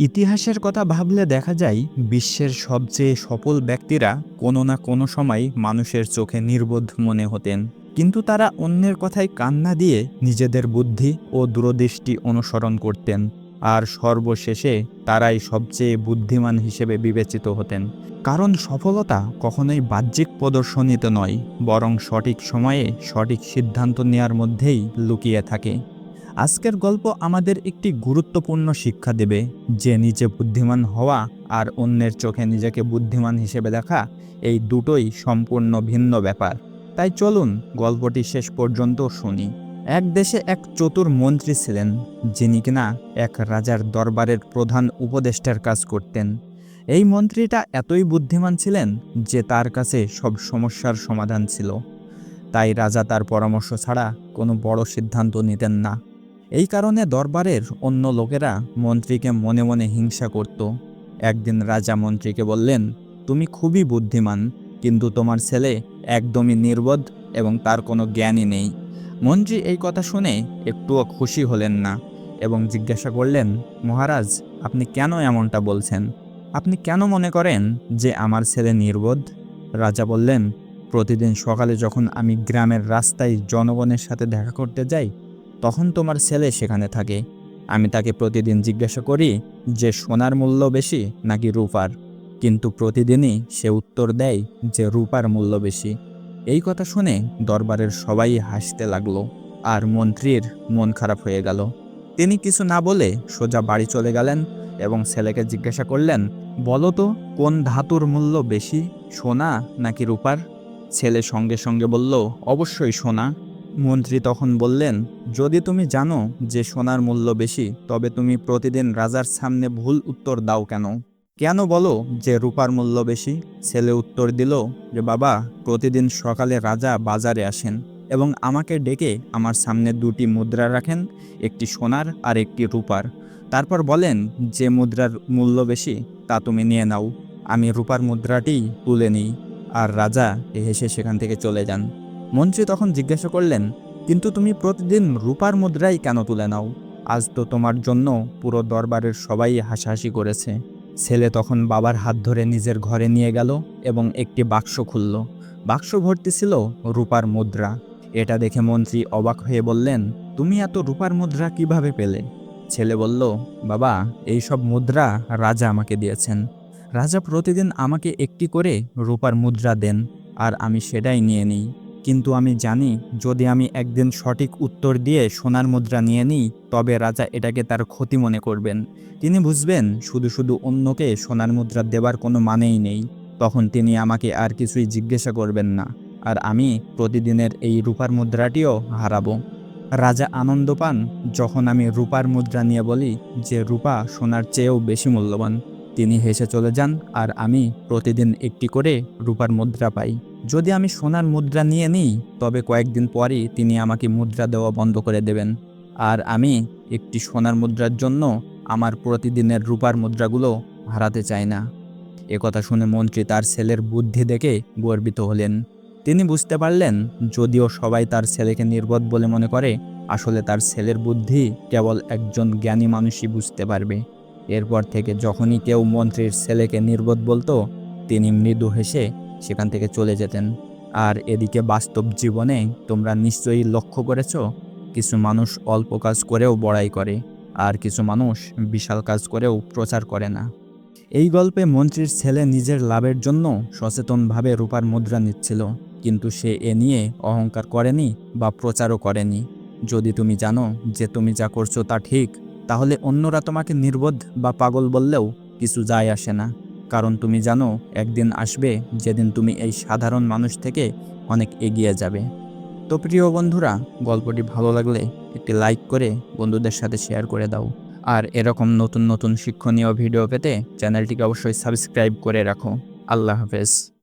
ইতিহাসের কথা ভাবলে দেখা যায়, বিশ্বের সবচেয়ে সফল ব্যক্তিরা কোনো না কোনো সময় মানুষের চোখে নির্বোধ মনে হতেন। কিন্তু তারা অন্যের কথায় কান্না দিয়ে নিজেদের বুদ্ধি ও দূরদৃষ্টি অনুসরণ করতেন। আর সর্বশেষে তারাই সবচেয়ে বুদ্ধিমান হিসেবে বিবেচিত হতেন। কারণ সফলতা কখনোই বাহ্যিক প্রদর্শনীতে নয়, বরং সঠিক সময়ে সঠিক সিদ্ধান্ত নেওয়ার মধ্যেই লুকিয়ে থাকে। আজকের গল্প আমাদের একটি গুরুত্বপূর্ণ শিক্ষা দেবে, যে নিজে বুদ্ধিমান হওয়া আর অন্যের চোখে নিজেকে বুদ্ধিমান হিসেবে দেখা, এই দুটোই সম্পূর্ণ ভিন্ন ব্যাপার। তাই চলুন গল্পটি শেষ পর্যন্ত শুনি। এক দেশে এক চতুর মন্ত্রী ছিলেন, যিনি কিনা এক রাজার দরবারের প্রধান উপদেষ্টার কাজ করতেন। এই মন্ত্রীটা এতই বুদ্ধিমান ছিলেন যে তার কাছে সব সমস্যার সমাধান ছিল। তাই রাজা তার পরামর্শ ছাড়া কোনো বড় সিদ্ধান্ত নিতেন না। এই কারণে দরবারের অন্য লোকেরা মন্ত্রীকে মনে মনে হিংসা করত। একদিন রাজা মন্ত্রীকে বললেন, তুমি খুবই বুদ্ধিমান, কিন্তু তোমার ছেলে একদমই নির্বোধ এবং তার কোনো জ্ঞানই নেই। মন্ত্রী এই কথা শুনে একটুও খুশি হলেন না এবং জিজ্ঞাসা করলেন, মহারাজ, আপনি কেন এমনটা বলছেন? আপনি কেন মনে করেন যে আমার ছেলে নির্বোধ? রাজা বললেন, প্রতিদিন সকালে যখন আমি গ্রামের রাস্তায় জনগণের সাথে দেখা করতে যাই তখন তোমার ছেলে সেখানে থাকে। আমি তাকে প্রতিদিন জিজ্ঞাসা করি যে, সোনার মূল্য বেশি নাকি রূপার? কিন্তু প্রতিদিনই সে উত্তর দেয় যে, রূপার মূল্য বেশি। এই কথা শুনে দরবারের সবাই হাসতে লাগল আর মন্ত্রীর মন খারাপ হয়ে গেল। তিনি কিছু না বলে সোজা বাড়ি চলে গেলেন এবং ছেলেকে জিজ্ঞাসা করলেন, বলো তো, কোন ধাতুর মূল্য বেশি, সোনা নাকি রূপার? ছেলে সঙ্গে সঙ্গে বলল, অবশ্যই সোনা। মন্ত্রী তখন বললেন, যদি তুমি জানো যে সোনার মূল্য বেশি, তবে তুমি প্রতিদিন রাজার সামনে ভুল উত্তর দাও কেন? কেন বলো যে রূপার মূল্য বেশি? ছেলে উত্তর দিল, যে বাবা, প্রতিদিন সকালে রাজা বাজারে আসেন এবং আমাকে ডেকে আমার সামনে দুটি মুদ্রা রাখেন, একটি সোনার আর একটি রূপার। তারপর বলেন, যে মুদ্রার মূল্য বেশি, তা তুমি নিয়ে নাও। আমি রূপার মুদ্রাটি তুলে নিই। আর রাজা হেসে সেখান থেকে চলে যান। মন্ত্রী তখন জিজ্ঞাসা করলেন, কিন্তু তুমি প্রতিদিন রূপার মুদ্রাই কেন তুলে নাও? আজ তো তোমার জন্য পুরো দরবারের সবাই হাসাহাসি করেছে। ছেলে তখন বাবার হাত ধরে নিজের ঘরে নিয়ে গেল এবং একটি বাক্স খুলল। বাক্স ভর্তি ছিল রূপার মুদ্রা। এটা দেখে মন্ত্রী অবাক হয়ে বললেন, তুমি এত রূপার মুদ্রা কীভাবে পেলে? ছেলে বলল, বাবা, এই সব মুদ্রা রাজা আমাকে দিয়েছেন। রাজা প্রতিদিন আমাকে একটি করে রূপার মুদ্রা দেন, আর আমি সেটাই নিয়ে নিই। কিন্তু আমি জানি, যদি আমি একদিন সঠিক উত্তর দিয়ে সোনার মুদ্রা নিয়ে নিই, তবে রাজা এটাকে তার ক্ষতি মনে করবেন। তিনি বুঝবেন, শুধু শুধু অন্যকে সোনার মুদ্রা দেবার কোনো মানেই নেই। তখন তিনি আমাকে আর কিছুই জিজ্ঞাসা করবেন না, আর আমি প্রতিদিনের এই রূপার মুদ্রাটিও হারাবো। রাজা আনন্দ পান, যখন আমি রূপার মুদ্রা নিয়ে বলি যে, রূপা, সোনার চেয়েও বেশি মূল্যবান। তিনি হেসে চলে যান আর আমি প্রতিদিন একটি করে রূপার মুদ্রা পাই। যদি আমি সোনার মুদ্রা নিয়ে নিই, তবে কয়েকদিন পরই তিনি আমাকে মুদ্রা দেওয়া বন্ধ করে দেবেন। আর আমি একটি সোনার মুদ্রার জন্য আমার প্রতিদিনের রূপার মুদ্রাগুলো হারাতে চাই না। একথা শুনে মন্ত্রী তার ছেলের বুদ্ধি দেখে গর্বিত হলেন। তিনি বুঝতে পারলেন, যদিও সবাই তার ছেলেকে নির্বোধ বলে মনে করে, আসলে তার ছেলের বুদ্ধি কেবল একজন জ্ঞানী মানুষই বুঝতে পারবে। এরপর থেকে যখনই কেউ মন্ত্রীর ছেলেকে নির্বোধ বলতো, তিনি মৃদু হেসে সেখান থেকে চলে যেতেন। আর এদিকে বাস্তব জীবনে তোমরা নিশ্চয়ই লক্ষ্য করেছ, কিছু মানুষ অল্প কাজ করেও বড়াই করে, আর কিছু মানুষ বিশাল কাজ করেও প্রচার করে না। এই গল্পে মন্ত্রীর ছেলে নিজের লাভের জন্য সচেতনভাবে রূপার মুদ্রা নিচ্ছিল, কিন্তু সে এ নিয়ে অহংকার করেনি বা প্রচারও করেনি। যদি তুমি জানো যে তুমি যা করছ তা ঠিক তাহলে অন্যরা তোমাকে নির্বোধ বা পাগল বললেও কিছু যায় আসে না। কারণ তুমি জানো, একদিন আসবে যেদিন তুমি এই সাধারণ মানুষ থেকে অনেক এগিয়ে যাবে। তো প্রিয় বন্ধুরা, গল্পটি ভালো লাগলে একটি লাইক করে বন্ধুদের সাথে শেয়ার করে দাও। আর এরকম নতুন নতুন শিক্ষণীয় ভিডিও পেতে চ্যানেলটিকে অবশ্যই সাবস্ক্রাইব করে রাখো। আল্লাহ হাফেজ।